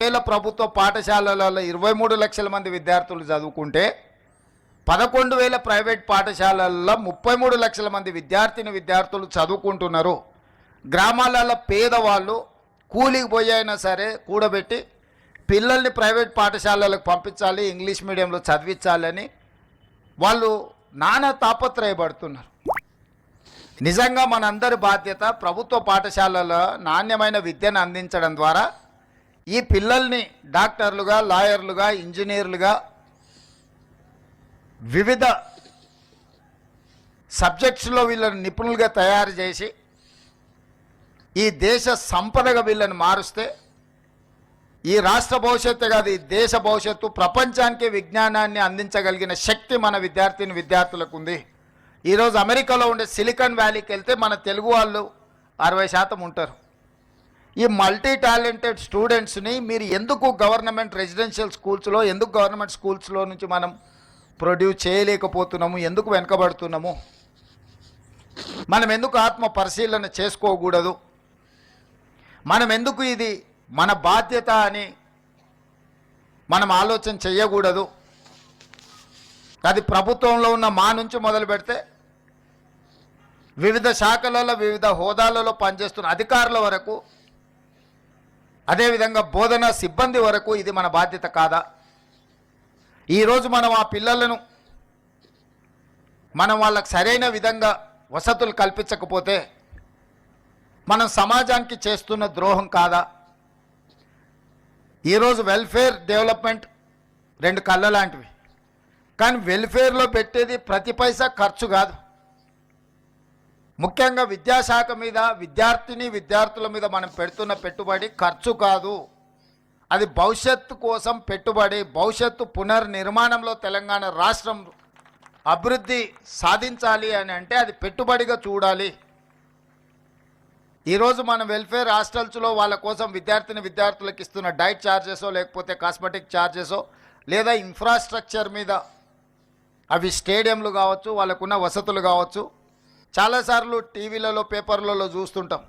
వేల ప్రభుత్వ పాఠశాలలలో ఇరవై మూడు లక్షల మంది విద్యార్థులు చదువుకుంటే పదకొండు వేల ప్రైవేట్ పాఠశాలల్లో ముప్పై మూడు లక్షల మంది విద్యార్థిని విద్యార్థులు చదువుకుంటున్నారు. గ్రామాలలో పేదవాళ్ళు కూలికి పోయైనా సరే కూడబెట్టి పిల్లల్ని ప్రైవేట్ పాఠశాలలకు పంపించాలి ఇంగ్లీష్ మీడియంలో చదివించాలని వాళ్ళు నానా తాపత్రయపడుతున్నారు. నిజంగా మనందరి బాధ్యత ప్రభుత్వ పాఠశాలలో నాణ్యమైన విద్యను అందించడం ద్వారా ఈ పిల్లల్ని డాక్టర్లుగా లాయర్లుగా ఇంజనీర్లుగా వివిధ సబ్జెక్ట్స్లో వీళ్ళని నిపుణులుగా తయారు చేసి ఈ దేశ సంపదగా వీళ్ళని మారుస్తే ఈ రాష్ట్ర భవిష్యత్తు కాదు ఈ దేశ భవిష్యత్తు ప్రపంచానికి విజ్ఞానాన్ని అందించగలిగిన శక్తి మన విద్యార్థిని విద్యార్థులకు ఉంది. ఈరోజు అమెరికాలో ఉండే సిలికాన్ వ్యాలీకి వెళ్తే మన తెలుగు వాళ్ళు అరవై శాతం ఉంటారు. ఈ మల్టీ టాలెంటెడ్ స్టూడెంట్స్ని మీరు ఎందుకు గవర్నమెంట్ రెసిడెన్షియల్ స్కూల్స్లో ఎందుకు గవర్నమెంట్ స్కూల్స్లో నుంచి మనం ప్రొడ్యూస్ చేయలేకపోతున్నాము ఎందుకు వెనకబడుతున్నాము? మనం ఎందుకు ఆత్మ పరిశీలన చేసుకోకూడదు? మనం ఎందుకు ఇది మన బాధ్యత అని మనం ఆలోచన చేయకూడదు? అది ప్రభుత్వంలో ఉన్న మా నుంచి మొదలు పెడితే వివిధ శాఖలలో వివిధ హోదాలలో పనిచేస్తున్న అధికారుల వరకు అదేవిధంగా బోధన సిబ్బంది వరకు ఇది మన బాధ్యత కాదా? ఈరోజు మనం ఆ పిల్లలను మనం వాళ్ళకు సరైన విధంగా వసతులు కల్పించకపోతే మనం సమాజానికి చేస్తున్న ద్రోహం కాదా? ఈరోజు వెల్ఫేర్ డెవలప్మెంట్ రెండు కళ్ళ లాంటివి కానీ వెల్ఫేర్లో పెట్టేది ప్రతి పైసా ఖర్చు కాదు. ముఖ్యంగా విద్యాశాఖ మీద విద్యార్థిని విద్యార్థుల మీద మనం పెడుతున్న పెట్టుబడి ఖర్చు కాదు. అది భవిష్యత్తు కోసం పెట్టుబడి భవిష్యత్తు పునర్నిర్మాణంలో తెలంగాణ రాష్ట్రం అభివృద్ధి సాధించాలి అని అంటే అది పెట్టుబడిగా చూడాలి. ఈరోజు మన వెల్ఫేర్ హాస్టల్స్లో వాళ్ళ కోసం విద్యార్థిని విద్యార్థులకు ఇస్తున్న డైట్ ఛార్జెసో లేకపోతే కాస్మెటిక్ ఛార్జెసో లేదా ఇన్ఫ్రాస్ట్రక్చర్ మీద అవి స్టేడియంలు కావచ్చు వాళ్ళకున్న వసతులు కావచ్చు చాలాసార్లు టీవీలలో పేపర్లలో చూస్తుంటాం.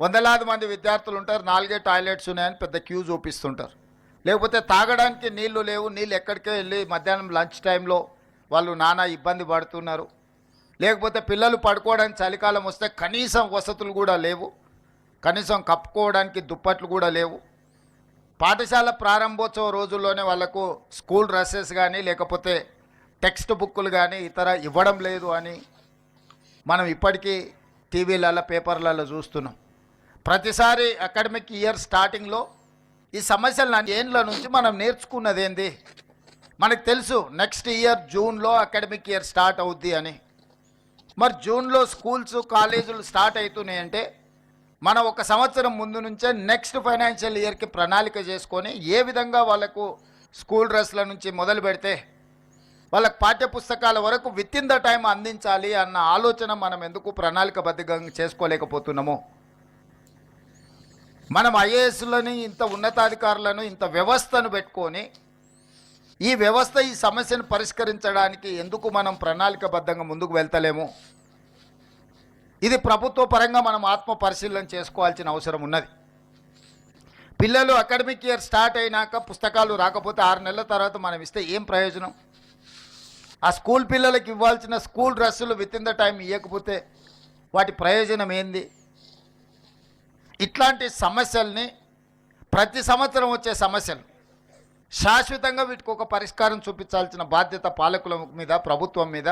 వందలాది మంది విద్యార్థులు ఉంటారు నాలుగే టాయిలెట్స్ ఉన్నాయని పెద్ద క్యూ చూపిస్తుంటారు. లేకపోతే తాగడానికి నీళ్ళు లేవు నీళ్ళు ఎక్కడికే వెళ్ళి మధ్యాహ్నం లంచ్ టైంలో వాళ్ళు నానా ఇబ్బంది పడుతున్నారు. లేకపోతే పిల్లలు పడుకోవడానికి చలికాలం వస్తే కనీసం వసతులు కూడా లేవు. కనీసం కప్పుకోవడానికి దుప్పట్లు కూడా లేవు. పాఠశాల ప్రారంభోత్సవ రోజుల్లోనే వాళ్ళకు స్కూల్ డ్రెస్సెస్ కానీ లేకపోతే టెక్స్ట్ బుక్కులు కానీ ఇతర ఇవ్వడం లేదు అని మనం ఇప్పటికీ టీవీలలో పేపర్లలో చూస్తున్నాం. ప్రతిసారి అకాడమిక్ ఇయర్ స్టార్టింగ్లో ఈ సమస్యలు ఏండ్ల నుంచి మనం నేర్చుకున్నది ఏంది మనకు తెలుసు నెక్స్ట్ ఇయర్ జూన్లో అకాడమిక్ ఇయర్ స్టార్ట్ అవుద్ది అని. మరి జూన్లో స్కూల్స్ కాలేజీలు స్టార్ట్ అవుతున్నాయంటే మనం ఒక సంవత్సరం ముందు నుంచే నెక్స్ట్ ఫైనాన్షియల్ ఇయర్కి ప్రణాళిక చేసుకొని ఏ విధంగా వాళ్ళకు స్కూల్ డ్రెస్ల నుంచి మొదలు పెడితే వాళ్ళకి పాఠ్య పుస్తకాల వరకు విత్ ఇన్ ద టైం అందించాలి అన్న ఆలోచన మనం ఎందుకు ప్రణాళికబద్ధంగా చేసుకోలేకపోతున్నాము? మనం ఐఏఎస్లని ఇంత ఉన్నతాధికారులను ఇంత వ్యవస్థను పెట్టుకొని ఈ వ్యవస్థ ఈ సమస్యను పరిష్కరించడానికి ఎందుకు మనం ప్రణాళికబద్ధంగా ముందుకు వెళ్తలేము? ఇది ప్రభుత్వ పరంగా మనం ఆత్మ పరిశీలన చేసుకోవాల్సిన అవసరం ఉన్నది. పిల్లలు అకాడమిక్ ఇయర్ స్టార్ట్ అయినాక పుస్తకాలు రాకపోతే ఆరు నెలల తర్వాత మనం ఇస్తే ఏం ప్రయోజనం? ఆ స్కూల్ పిల్లలకి ఇవ్వాల్సిన స్కూల్ డ్రెస్సులు విత్ ఇన్ ద టైం ఇవ్వకపోతే వాటి ప్రయోజనం ఏంది? ఇట్లాంటి సమస్యల్ని ప్రతి సంవత్సరం వచ్చే సమస్యలు. శాశ్వతంగా వీటికి ఒక పరిష్కారం చూపించాల్సిన బాధ్యత పాలకుల మీద ప్రభుత్వం మీద